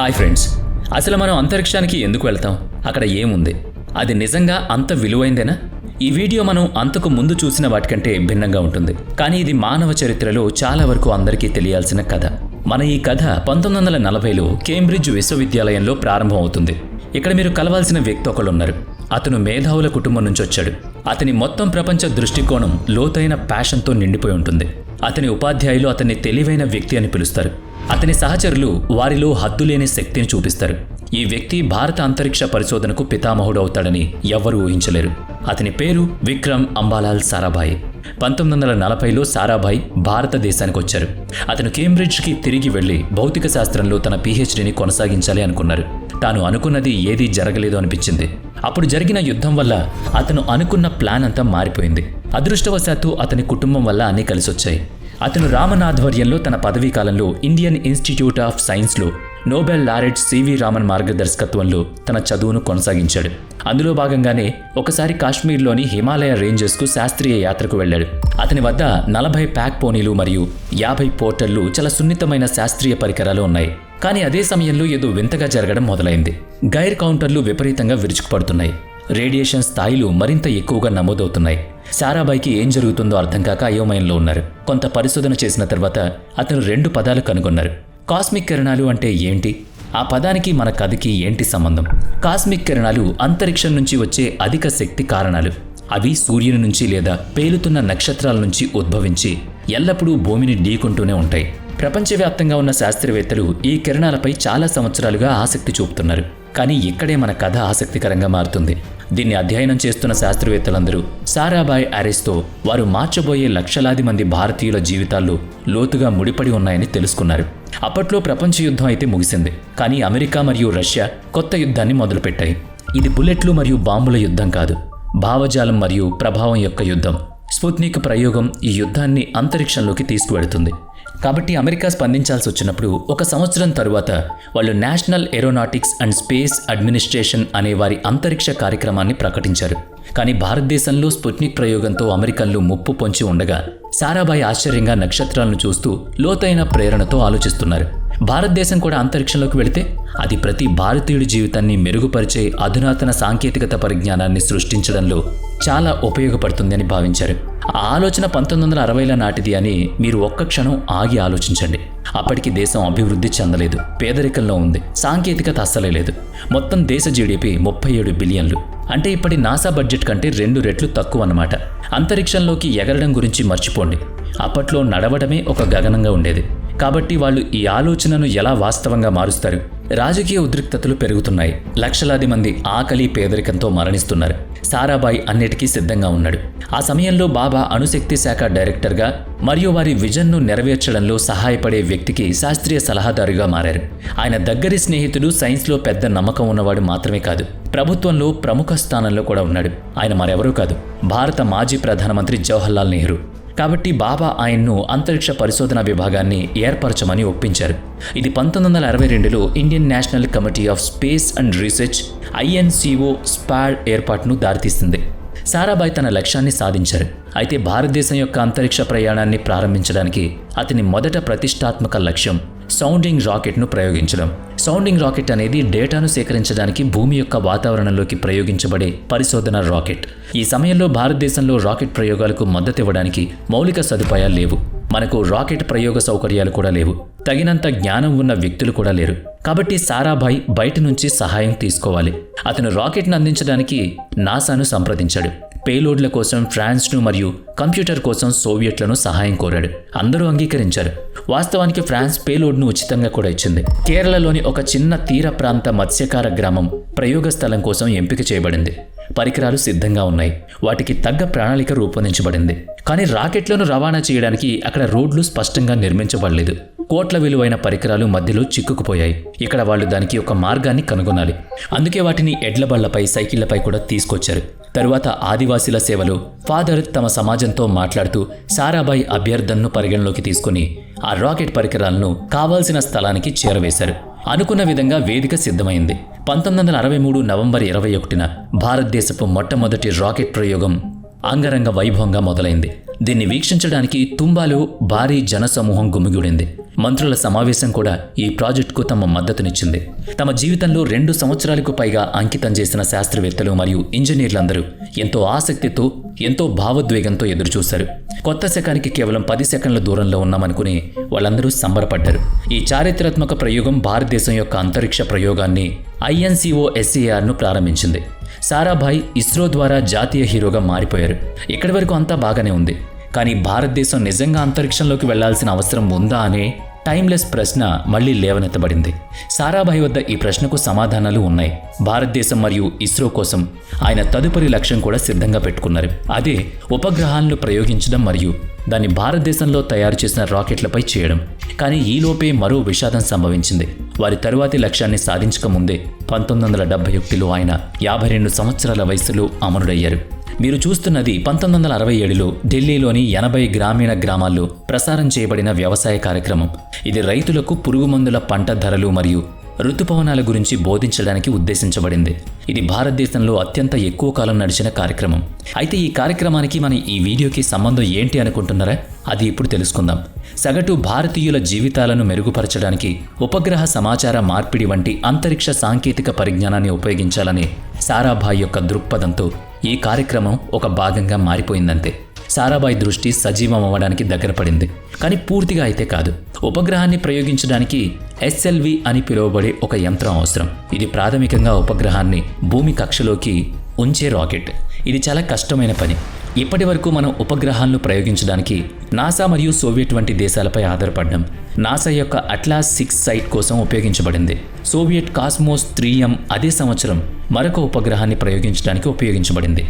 Hi friends. అసలు మనం అంతరిక్షానికి ఎందుకు వెళ్తాం? అక్కడ ఏముంది? అది నిజంగా అంత విలువైందేనా? ఈ వీడియో మనం అంతకు ముందు చూసిన వాటికంటే భిన్నంగా ఉంటుంది. కానీ ఇది మానవ చరిత్రలో చాలా వరకు అందరికీ తెలియాల్సిన కథ. మన ఈ కథ పంతొమ్మిది వందల నలభైలో కేంబ్రిడ్జ్ విశ్వవిద్యాలయంలో ప్రారంభమవుతుంది. ఇక్కడ మీరు కలవాల్సిన వ్యక్తి ఒకళ్ళున్నారు. అతను మేధావుల కుటుంబం నుంచి వచ్చాడు అతని మొత్తం ప్రపంచ దృష్టికోణం లోతైన ప్యాషన్తో నిండిపోయి ఉంటుంది. అతని ఉపాధ్యాయులు అతన్ని తెలివైన వ్యక్తి అని పిలుస్తారు. అతని సహచరులు వారిలో హద్దులేని శక్తిని చూపిస్తారు. ఈ వ్యక్తి భారత అంతరిక్ష పరిశోధనకు పితామహుడు అవుతాడని ఎవ్వరూ ఊహించలేరు. అతని పేరు విక్రమ్ అంబాలాల్ సారాభాయ్. పంతొమ్మిది వందల నలభైలో సారాభాయ్ భారతదేశానికి వచ్చారు. అతను కేంబ్రిడ్జ్కి తిరిగి వెళ్ళి భౌతిక శాస్త్రంలో తన పీహెచ్డీని కొనసాగించాలి అనుకున్నారు. తాను అనుకున్నది ఏదీ జరగలేదు అనిపించింది. అప్పుడు జరిగిన యుద్ధం వల్ల అతను అనుకున్న ప్లాన్ అంతా మారిపోయింది. అదృష్టవశాత్తు అతని కుటుంబం వల్ల అన్నీ కలిసొచ్చాయి. అతను రామన్ ఆధ్వర్యంలో తన పదవీ కాలంలో ఇండియన్ ఇన్స్టిట్యూట్ ఆఫ్ సైన్స్లో Nobel laureate C V Raman మార్గదర్శకత్వంలో తన చదువును కొనసాగించాడు. అందులో భాగంగానే ఒకసారి కాశ్మీర్లోని హిమాలయ రేంజెస్కు శాస్త్రీయ యాత్రకు వెళ్ళాడు. అతని వద్ద నలభై ప్యాక్ పోనీలు మరియు యాభై పోర్టర్లు చాలా సున్నితమైన శాస్త్రీయ పరికరాలు ఉన్నాయి. కానీ అదే సమయంలో ఏదో వింతగా జరగడం మొదలైంది. గైర్ కౌంటర్లు విపరీతంగా విరుచుకుపడుతున్నాయి. రేడియేషన్ స్థాయిలు మరింత ఎక్కువగా నమోదవుతున్నాయి. సారాబాయికి ఏం జరుగుతుందో అర్థం కాక అయోమయంలో ఉన్నారు. కొంత పరిశోధన చేసిన తర్వాత అతను రెండు పదాలు కనుగొన్నారు. కాస్మిక్ కిరణాలు అంటే ఏంటి? ఆ పదానికి మన కథకి ఏంటి సంబంధం? కాస్మిక్ కిరణాలు అంతరిక్షం నుంచి వచ్చే అధిక శక్తి కారణాలు. అవి సూర్యుని నుంచి లేదా పేలుతున్న నక్షత్రాల నుంచి ఉద్భవించి ఎల్లప్పుడూ భూమిని ఢీకుంటూనే ఉంటాయి. ప్రపంచవ్యాప్తంగా ఉన్న శాస్త్రవేత్తలు ఈ కిరణాలపై చాలా సంవత్సరాలుగా ఆసక్తి చూపుతున్నారు. కానీ ఇక్కడే మన కథ ఆసక్తికరంగా మారుతుంది. దీన్ని అధ్యయనం చేస్తున్న శాస్త్రవేత్తలందరూ సారాబాయ్ అరెస్తో వారు మార్చబోయే లక్షలాది మంది భారతీయుల జీవితాల్లో లోతుగా ముడిపడి ఉన్నాయని తెలుసుకున్నారు. అప్పట్లో ప్రపంచ యుద్ధం అయితే ముగిసింది. కానీ అమెరికా మరియు రష్యా కొత్త యుద్ధాన్ని మొదలుపెట్టాయి. ఇది బుల్లెట్లు మరియు బాంబుల యుద్ధం కాదు. భావజాలం మరియు ప్రభావం యొక్క యుద్ధం. స్పుత్నిక్ ప్రయోగం ఈ యుద్ధాన్ని అంతరిక్షంలోకి తీసుకువెడుతుంది కాబట్టి అమెరికా స్పందించాల్సి వచ్చినప్పుడు ఒక సంవత్సరం తరువాత వాళ్ళు national aeronautics and space administration అనే వారి అంతరిక్ష కార్యక్రమాన్ని ప్రకటించారు. కానీ భారతదేశంలో స్పుట్నిక్ ప్రయోగంతో అమెరికన్లు ముప్పు పొంచి ఉండగా సారాభాయ్ ఆశ్చర్యంగా నక్షత్రాలను చూస్తూ లోతైన ప్రేరణతో ఆలోచిస్తున్నారు. భారతదేశం కూడా అంతరిక్షంలోకి వెళితే అది ప్రతి భారతీయుడి జీవితాన్ని మెరుగుపరిచే అధునాతన సాంకేతికత పరిజ్ఞానాన్ని సృష్టించడంలో చాలా ఉపయోగపడుతుందని భావించారు. ఆ ఆలోచన పంతొమ్మిది వందల అరవైల నాటిది అని మీరు ఒక్క క్షణం ఆగి ఆలోచించండి. అప్పటికి దేశం అభివృద్ధి చెందలేదు పేదరికంలో ఉంది సాంకేతికత అస్సలే లేదు. మొత్తం దేశ జీడిపి ముప్పై ఏడు బిలియన్లు. అంటే ఇప్పటి నాసా బడ్జెట్ కంటే రెండు రెట్లు తక్కువ అన్నమాట. అంతరిక్షంలోకి ఎగరడం గురించి మర్చిపోండి. అప్పట్లో నడవడమే ఒక గగనంగా ఉండేది. కాబట్టి వాళ్ళు ఈ ఆలోచనను ఎలా వాస్తవంగా మారుస్తారు? రాజకీయ ఉద్రిక్తతలు పెరుగుతున్నాయి. లక్షలాది మంది ఆకలి పేదరికంతో మరణిస్తున్నారు. సారాబాయి అన్నిటికీ సిద్ధంగా ఉన్నాడు. ఆ సమయంలో బాబా అణుశక్తి శాఖ డైరెక్టర్గా మరియు వారి విజన్ను నెరవేర్చడంలో సహాయపడే వ్యక్తికి శాస్త్రీయ సలహాదారుగా మారారు. ఆయన దగ్గరి స్నేహితుడు సైన్స్లో పెద్ద నమ్మకం ఉన్నవాడు మాత్రమే కాదు ప్రభుత్వంలో ప్రముఖ స్థానంలో కూడా ఉన్నాడు. ఆయన మరెవరూ కాదు. భారత మాజీ ప్రధానమంత్రి జవహర్లాల్ నెహ్రూ. కాబట్టి బాబా ఆయన్ను అంతరిక్ష పరిశోధన విభాగాన్ని ఏర్పరచమని ఒప్పించారు. ఇది పంతొమ్మిది వందల అరవై రెండులో Indian national committee of space and research INCOSPAR ఏర్పాటును దారితీస్తుంది సారాభాయ్ తన లక్ష్యాన్ని సాధించారు. అయితే భారతదేశం యొక్క అంతరిక్ష ప్రయాణాన్ని ప్రారంభించడానికి అతని మొదట ప్రతిష్టాత్మక లక్ష్యం సౌండింగ్ రాకెట్ను ప్రయోగించడం. సౌండింగ్ రాకెట్ అనేది డేటాను సేకరించడానికి భూమి యొక్క వాతావరణంలోకి ప్రయోగించబడే పరిశోధన రాకెట్. ఈ సమయంలో భారతదేశంలో రాకెట్ ప్రయోగాలకు మద్దతు ఇవ్వడానికి మౌలిక సదుపాయాలు లేవు. మనకు రాకెట్ ప్రయోగ సౌకర్యాలు కూడా లేవు. తగినంత జ్ఞానం ఉన్న వ్యక్తులు కూడా లేరు. కాబట్టి సారాభాయ్ బయట నుంచి సహాయం తీసుకోవాలి. అతను రాకెట్ను అందించడానికి నాసాను సంప్రదించాడు. పేలోడ్ల కోసం ఫ్రాన్స్ను మరియు కంప్యూటర్ కోసం సోవియట్లను సహాయం కోరాడు. అందరూ అంగీకరించారు. వాస్తవానికి ఫ్రాన్స్ పేలోడ్ను ఉచితంగా కూడా ఇచ్చింది. కేరళలోని ఒక చిన్న తీర ప్రాంత మత్స్యకార గ్రామం ప్రయోగ స్థలం కోసం ఎంపిక చేయబడింది. పరికరాలు సిద్ధంగా ఉన్నాయి. వాటికి తగ్గ ప్రణాళిక రూపొందించబడింది. కానీ రాకెట్లను రవాణా చేయడానికి అక్కడ రోడ్లు స్పష్టంగా నిర్మించబడలేదు. కోట్ల విలువైన పరికరాలు మధ్యలో చిక్కుకుపోయాయి. ఇక్కడ వాళ్ళు దానికి ఒక మార్గాన్ని కనుగొనాలి. అందుకే వాటిని ఎడ్లబళ్ళపై సైకిళ్ళపై కూడా తీసుకొచ్చారు. తరువాత ఆదివాసీల సేవలు ఫాదర్ తమ సమాజంతో మాట్లాడుతూ సారాబాయి అభ్యర్థనను పరిగణలోకి తీసుకుని ఆ రాకెట్ పరికరాలను కావాల్సిన స్థలానికి చేరవేశారు. అనుకున్న విధంగా వేదిక సిద్ధమైంది. పంతొమ్మిది వందల అరవై మూడు నవంబర్ ఇరవై ఒకటిన భారతదేశపు మొట్టమొదటి రాకెట్ ప్రయోగం అంగరంగ వైభవంగా మొదలైంది. దీన్ని వీక్షించడానికి తుంబాలో భారీ జనసమూహం గుమిగూడింది. మంత్రుల సమావేశం కూడా ఈ ప్రాజెక్టుకు తమ మద్దతునిచ్చింది. తమ జీవితంలో రెండు సంవత్సరాలకు పైగా అంకితం చేసిన శాస్త్రవేత్తలు మరియు ఇంజనీర్లందరూ ఎంతో ఆసక్తితో ఎంతో భావోద్వేగంతో ఎదురుచూశారు. కొత్త శకానికి కేవలం పది సెకండ్ల దూరంలో ఉన్నామనుకుని వాళ్ళందరూ సంబరపడ్డారు. ఈ చారిత్రాత్మక ప్రయోగం భారతదేశం యొక్క అంతరిక్ష ప్రయోగాన్ని ఐఎన్సిఓ ఎస్సీఆర్ను ప్రారంభించింది. సారాభాయ్ ఇస్రో ద్వారా జాతీయ హీరోగా మారిపోయారు. ఇక్కడి వరకు అంతా బాగానే ఉంది. కానీ భారతదేశం నిజంగా అంతరిక్షంలోకి వెళ్ళాల్సిన అవసరం ఉందా అనే టైమ్లెస్ ప్రశ్న మళ్ళీ లేవనెత్తబడింది. సారాభాయ్ వద్ద ఈ ప్రశ్నకు సమాధానాలు ఉన్నాయి. భారతదేశం మరియు ఇస్రో కోసం ఆయన తదుపరి లక్ష్యం కూడా సిద్ధంగా పెట్టుకున్నారు. అదే ఉపగ్రహాలను ప్రయోగించడం మరియు దాన్ని భారతదేశంలో తయారు చేసిన రాకెట్లపై చేయడం. కానీ ఈలోపే మరో విషాదం సంభవించింది. వారి తరువాతి లక్ష్యాన్ని సాధించకముందే పంతొమ్మిది వందల డెబ్బై ఒకటిలో ఆయన యాభై రెండు సంవత్సరాల వయసులో అమరుడయ్యారు. మీరు చూస్తున్నది పంతొమ్మిది వందల అరవై ఏడులో ఢిల్లీలోని ఎనభై గ్రామీణ గ్రామాల్లో ప్రసారం చేయబడిన వ్యవసాయ కార్యక్రమం. ఇది రైతులకు పురుగుమందుల పంట ధరలు మరియు ఋతుపవనాల గురించి బోధించడానికి ఉద్దేశించబడింది. ఇది భారతదేశంలో అత్యంత ఎక్కువ కాలం నడిచిన కార్యక్రమం. అయితే ఈ కార్యక్రమానికి మన ఈ వీడియోకి సంబంధం ఏంటి అనుకుంటున్నారా? అది ఇప్పుడు తెలుసుకుందాం. సగటు భారతీయుల జీవితాలను మెరుగుపరచడానికి ఉపగ్రహ సమాచార మార్పిడి వంటి అంతరిక్ష సాంకేతిక పరిజ్ఞానాన్ని ఉపయోగించాలనే సారాభాయ్ యొక్క దృక్పథంతో ఈ కార్యక్రమం ఒక భాగంగా మారిపోయిందంతే. సారాభాయ్ దృష్టి సజీవం అవ్వడానికి దగ్గర పడింది. కానీ పూర్తిగా అయితే కాదు. ఉపగ్రహాన్ని ప్రయోగించడానికి ఎస్ఎల్వి అని పిలువబడే ఒక యంత్రం అవసరం. ఇది ప్రాథమికంగా ఉపగ్రహాన్ని భూమి కక్షలోకి ఉంచే రాకెట్. ఇది చాలా కష్టమైన పని. ఇప్పటి వరకు మనం ఉపగ్రహాలను ప్రయోగించడానికి నాసా మరియు సోవియట్ వంటి దేశాలపై ఆధారపడ్డం. నాసా యొక్క అట్లాస్ సిక్స్ సైట్ కోసం ఉపయోగించబడింది. సోవియట్ కాస్మోస్ త్రీ ఎం అదే సంవత్సరం మరొక ఉపగ్రహాన్ని ప్రయోగించడానికి ఉపయోగించబడింది.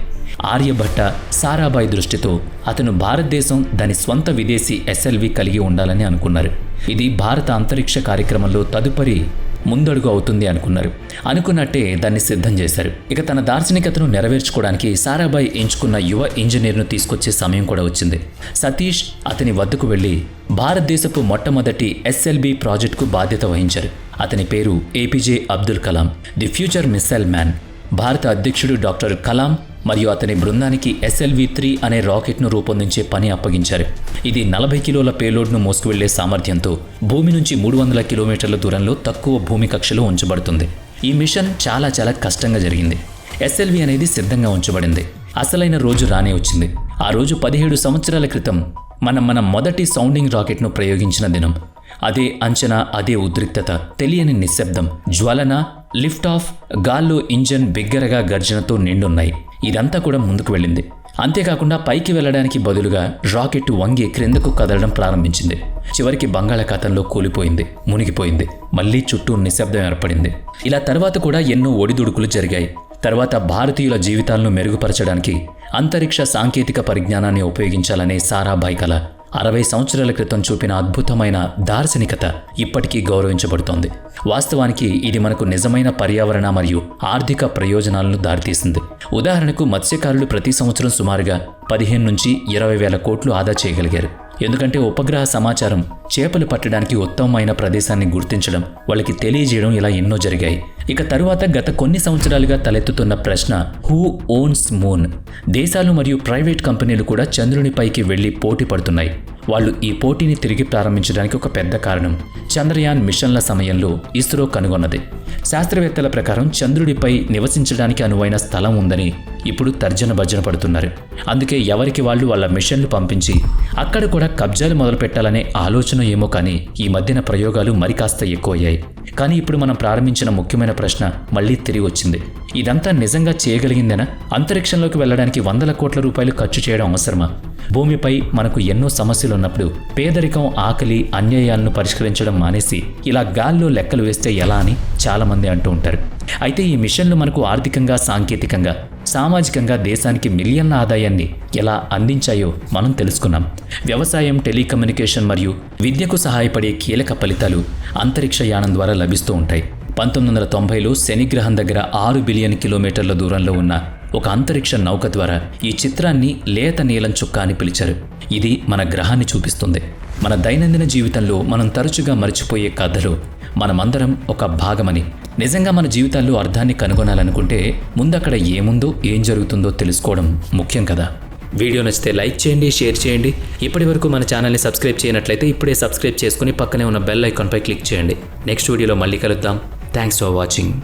ఆర్యభట్ట సారాభాయ్ దృష్టితో అతను భారతదేశం దాని స్వంత విదేశీ ఎస్ఎల్వి కలిగి ఉండాలని అనుకున్నారు. ఇది భారత అంతరిక్ష కార్యక్రమంలో తదుపరి ముందడుగు అవుతుంది అనుకున్నారు. అనుకున్నట్టే దాన్ని సిద్ధం చేశారు. ఇక తన దార్శనికతను నెరవేర్చుకోవడానికి సారాభాయ్ ఎంచుకున్న యువ ఇంజనీర్ను తీసుకొచ్చే సమయం కూడా వచ్చింది. సతీష్ అతని వద్దకు వెళ్ళి భారతదేశపు మొట్టమొదటి ఎస్ఎల్బి ప్రాజెక్టుకు బాధ్యత వహించారు. అతని పేరు APJ Abdul Kalam. The future missile man. భారత అధ్యక్షుడు డాక్టర్ కలాం మరియు అతని బృందానికి ఎస్ఎల్వి త్రీ అనే రాకెట్ను రూపొందించే పని అప్పగించారు. ఇది నలభై కిలోల పేలోడ్ను మోసుకువెళ్ళే సామర్థ్యంతో భూమి నుంచి మూడు వందల కిలోమీటర్ల దూరంలో తక్కువ భూమి కక్షలో ఉంచబడుతుంది. ఈ మిషన్ చాలా చాలా కష్టంగా జరిగింది. ఎస్ఎల్వి అనేది సిద్ధంగా ఉంచబడింది. అసలైన రోజు రానే వచ్చింది. ఆ రోజు పదిహేడు సంవత్సరాల క్రితం మనం మన మొదటి సౌండింగ్ రాకెట్ను ప్రయోగించిన దినం. అదే అంచనా అదే ఉద్రిక్తత తెలియని నిశ్శబ్దం. జ్వలన లిఫ్ట్ ఆఫ్ గాల్లో ఇంజన్ బిగ్గరగా గర్జనతో నిండున్నాయి. ఇదంతా కూడా ముందుకు వెళ్ళింది. అంతేకాకుండా పైకి వెళ్ళడానికి బదులుగా రాకెట్ వంగి క్రిందకు కదలడం ప్రారంభించింది. చివరికి బంగాళాఖాతంలో కూలిపోయింది మునిగిపోయింది. మళ్ళీ చుట్టూ నిశ్శబ్దం ఏర్పడింది. ఇలా తర్వాత కూడా ఎన్నో ఒడిదుడుకులు జరిగాయి. తర్వాత భారతీయుల జీవితాలను మెరుగుపరచడానికి అంతరిక్ష సాంకేతిక పరిజ్ఞానాన్ని ఉపయోగించాలనే సారాభాయ్ కల అరవై సంవత్సరాల క్రితం చూపిన అద్భుతమైన దార్శనికత ఇప్పటికీ గౌరవించబడుతోంది. వాస్తవానికి ఇది మనకు నిజమైన పర్యావరణ మరియు ఆర్థిక ప్రయోజనాలను దారితీసింది. ఉదాహరణకు మత్స్యకారులు ప్రతి సంవత్సరం సుమారుగా పదిహేను నుంచి ఇరవై వేల కోట్లు ఆదా చేయగలిగారు. ఎందుకంటే ఉపగ్రహ సమాచారం చేపలు పట్టడానికి ఉత్తమమైన ప్రదేశాన్ని గుర్తించడం వాళ్ళకి తెలియజేయడం ఇలా ఎన్నో జరిగాయి. ఇక తరువాత గత కొన్ని సంవత్సరాలుగా తలెత్తుతున్న ప్రశ్న హూ ఓన్స్ మూన్ దేశాలు మరియు ప్రైవేట్ కంపెనీలు కూడా చంద్రునిపైకి వెళ్ళి పోటీ పడుతున్నాయి. వాళ్ళు ఈ పోటీని తిరిగి ప్రారంభించడానికి ఒక పెద్ద కారణం చంద్రయాన్ మిషన్ల సమయంలో ఇస్రో కనుగొన్నది. శాస్త్రవేత్తల ప్రకారం చంద్రుడిపై నివసించడానికి అనువైన స్థలం ఉందని ఇప్పుడు తర్జన భర్జన పడుతున్నారు. అందుకే ఎవరికి వాళ్ళు వాళ్ళ మిషన్లు పంపించి అక్కడ కూడా కబ్జాలు మొదలుపెట్టాలనే ఆలోచన ఏమో కానీ ఈ మధ్యన ప్రయోగాలు మరి కాస్త ఎక్కువయ్యాయి. కానీ ఇప్పుడు మనం ప్రారంభించిన ముఖ్యమైన ప్రశ్న మళ్ళీ తిరిగి వచ్చింది. ఇదంతా నిజంగా చేయగలిగిందేనా? అంతరిక్షంలోకి వెళ్ళడానికి వందల కోట్ల రూపాయలు ఖర్చు చేయడం అవసరమా? భూమిపై మనకు ఎన్నో సమస్యలు ఉన్నప్పుడు పేదరికం ఆకలి అన్యాయాలను పరిష్కరించడం మానేసి ఇలా గాల్లో లెక్కలు వేస్తే ఎలా అని చాలామంది అంటూ ఉంటారు. అయితే ఈ మిషన్లు మనకు ఆర్థికంగా సాంకేతికంగా సామాజికంగా దేశానికి మిలియన్ల ఆదాయాన్ని ఎలా అందించాయో మనం తెలుసుకున్నాం. వ్యవసాయం టెలికమ్యూనికేషన్ మరియు విద్యకు సహాయపడే కీలక ఫలితాలు అంతరిక్ష యానం ద్వారా లభిస్తూ ఉంటాయి. పంతొమ్మిది వందల తొంభైలో శనిగ్రహం దగ్గర ఆరు బిలియన్ కిలోమీటర్ల దూరంలో ఉన్న ఒక అంతరిక్ష నౌక ద్వారా ఈ చిత్రాన్ని లేత నీలం చుక్క అని పిలిచారు. ఇది మన గ్రహాన్ని చూపిస్తుంది. మన దైనందిన జీవితంలో మనం తరచుగా మర్చిపోయే కథలు మనమందరం ఒక భాగమని. నిజంగా మన జీవితాల్లో అర్థాన్ని కనుగొనాలనుకుంటే ముందక్కడ ఏముందో ఏం జరుగుతుందో తెలుసుకోవడం ముఖ్యం కదా. వీడియో నచ్చితే లైక్ చేయండి షేర్ చేయండి. ఇప్పటి వరకు మన ఛానల్ని సబ్స్క్రైబ్ చేయనట్లయితే ఇప్పుడే సబ్స్క్రైబ్ చేసుకుని పక్కనే ఉన్న బెల్ ఐకాన్పై క్లిక్ చేయండి. నెక్స్ట్ వీడియోలో మళ్ళీ కలుద్దాం. Thanks for watching.